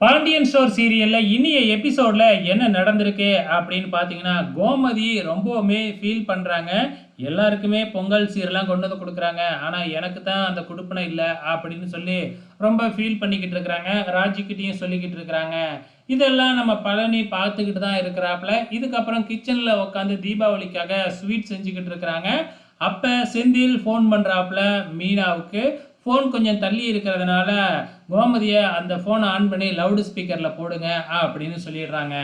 Pandian store சீரியலில் இனிய எபிசோடில் என்ன நடந்திருக்கு அப்படின்னு பார்த்தீங்கன்னா கோமதி ரொம்பவுமே ஃபீல் பண்ணுறாங்க எல்லாருக்குமே பொங்கல் சீரெல்லாம் கொண்டு வந்து கொடுக்குறாங்க. ஆனால் எனக்கு தான் அந்த கொடுப்பனை இல்லை அப்படின்னு சொல்லி ரொம்ப ஃபீல் பண்ணிக்கிட்டு இருக்கிறாங்க. ராஜிக்கிட்டையும் சொல்லிக்கிட்டு இருக்கிறாங்க. இதெல்லாம் நம்ம பழனி பார்த்துக்கிட்டு தான் இருக்கிறாப்புல. இதுக்கப்புறம் கிச்சனில் உட்காந்து தீபாவளிக்காக ஸ்வீட் செஞ்சுக்கிட்டு இருக்கிறாங்க. அப்போ செந்தில் ஃபோன் பண்ணுறாப்புல மீனாவுக்கு. ஃபோன் கொஞ்சம் தள்ளி இருக்கிறதுனால கோமதியை அந்த ஃபோனை ஆன் பண்ணி லவுடு ஸ்பீக்கரில் போடுங்க அப்படின்னு சொல்லிடுறாங்க.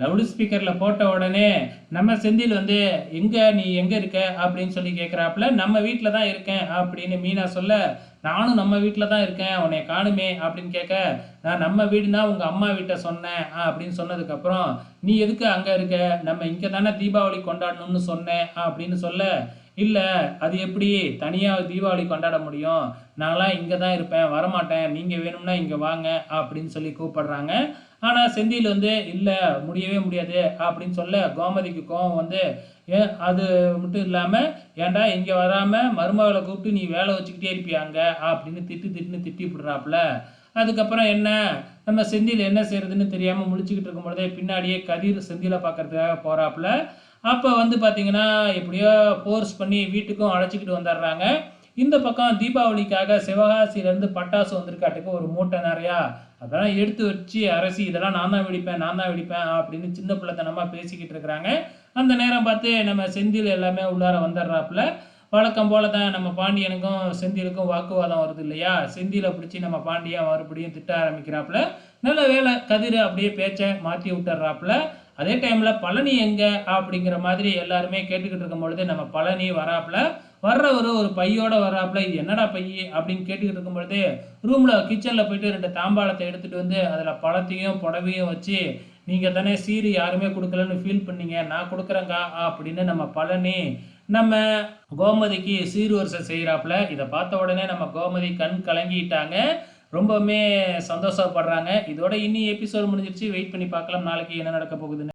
லவுடு ஸ்பீக்கரில் போட்ட உடனே நம்ம செந்தில் வந்து எங்கே நீ எங்கே இருக்க? அப்படின்னு சொல்லி கேட்குறாப்புல நம்ம வீட்டில் தான் இருக்கேன் அப்படின்னு மீனா சொல்ல நானும் நம்ம வீட்டில் தான் இருக்கேன் உன்னை காணுமே அப்படின்னு கேட்க நான் நம்ம வீடுனா உங்கள் அம்மா வீட்டை சொன்னேன் அப்படின்னு சொன்னதுக்கப்புறம் நீ எதுக்கு அங்கே இருக்க? நம்ம இங்கே தானே தீபாவளி கொண்டாடணும்னு சொன்னேன் அப்படின்னு சொல்ல இல்லை அது எப்படி? தனியாக தீபாவளி கொண்டாட முடியும். நான்லாம் இங்கே தான் இருப்பேன் வரமாட்டேன் நீங்கள் வேணும்னா இங்கே வாங்க அப்படின்னு சொல்லி கூப்பிடுறாங்க. ஆனால் செந்தில் வந்து இல்லை முடியவே முடியாது அப்படின்னு சொல்ல கோமதிக்கு கோபம் வந்து ஏன் அது மட்டும் இல்லாமல் ஏன்டா இங்கே வராமல் மருமகளை கூப்பிட்டு நீ வேலை வச்சுக்கிட்டே இருப்பியாங்க? அப்படின்னு திட்டு திட்டுன்னு திட்டி விடுறாப்புல. அதுக்கப்புறம் என்ன? நம்ம செந்தில் என்ன செய்யறதுன்னு தெரியாமல் முடிச்சுக்கிட்டு இருக்கும் பொழுதே பின்னாடியே கதிர் செந்திலை பார்க்கறதுக்காக போகிறாப்புல அப்போ வந்து பார்த்தீங்கன்னா எப்படியோ ஃபோர்ஸ் பண்ணி வீட்டுக்கும் அழைச்சிக்கிட்டு வந்துடுறாங்க. இந்த பக்கம் தீபாவளிக்காக சிவகாசியிலேருந்து பட்டாசு வந்திருக்காட்டுக்கு ஒரு மூட்டை நிறையா. அதெல்லாம் எடுத்து வச்சு அரசி இதெல்லாம் நான் தான் வெடிப்பேன் நான் தான் வெடிப்பேன் அப்படின்னு சின்ன பிள்ளைத்தனமாக பேசிக்கிட்டு இருக்கிறாங்க. அந்த நேரம் பார்த்து நம்ம செந்தில் எல்லாமே உள்ளார வந்துடுறாப்புல. வழக்கம் போல தான் நம்ம பாண்டியனுக்கும் செந்திலுக்கும் வாக்குவாதம் வருது இல்லையா? செந்தியில் பிடிச்சி நம்ம பாண்டியன் மறுபடியும் திட்ட ஆரம்பிக்கிறாப்புல. நல்ல வேலை கதிர் அப்படியே பேச்சை மாற்றி விட்டுறாப்புல அதே டைமில் பழனி எங்கே அப்படிங்கிற மாதிரி எல்லாருமே கேட்டுக்கிட்டு இருக்கும் பொழுது நம்ம பழனி வராப்புல. வர்றவர் ஒரு பையோட வர்றாப்புல இது என்னடா பைய அப்படின்னு கேட்டுக்கிட்டு இருக்கும் பொழுது ரூமில் கிச்சனில் போயிட்டு ரெண்டு தாம்பாளத்தை எடுத்துகிட்டு வந்து அதில் பழத்தையும் புடவையும் வச்சு நீங்கள் தானே சீரு யாருமே கொடுக்கலன்னு ஃபீல் பண்ணீங்க நான் கொடுக்குறேங்க அப்படின்னு நம்ம பழனி நம்ம கோமதிக்கு சீர்வரிசை செய்கிறாப்புல இதை பார்த்த உடனே நம்ம கோமதி கண் கலங்கிட்டாங்க. ரொம்பவுமே சந்தோஷப்படுறாங்க. இதோட இன்னி எபிசோட் முடிஞ்சிருச்சு. வெயிட் பண்ணி பார்க்கலாம். நாளைக்கு என்ன நடக்க போகுதுன்னு.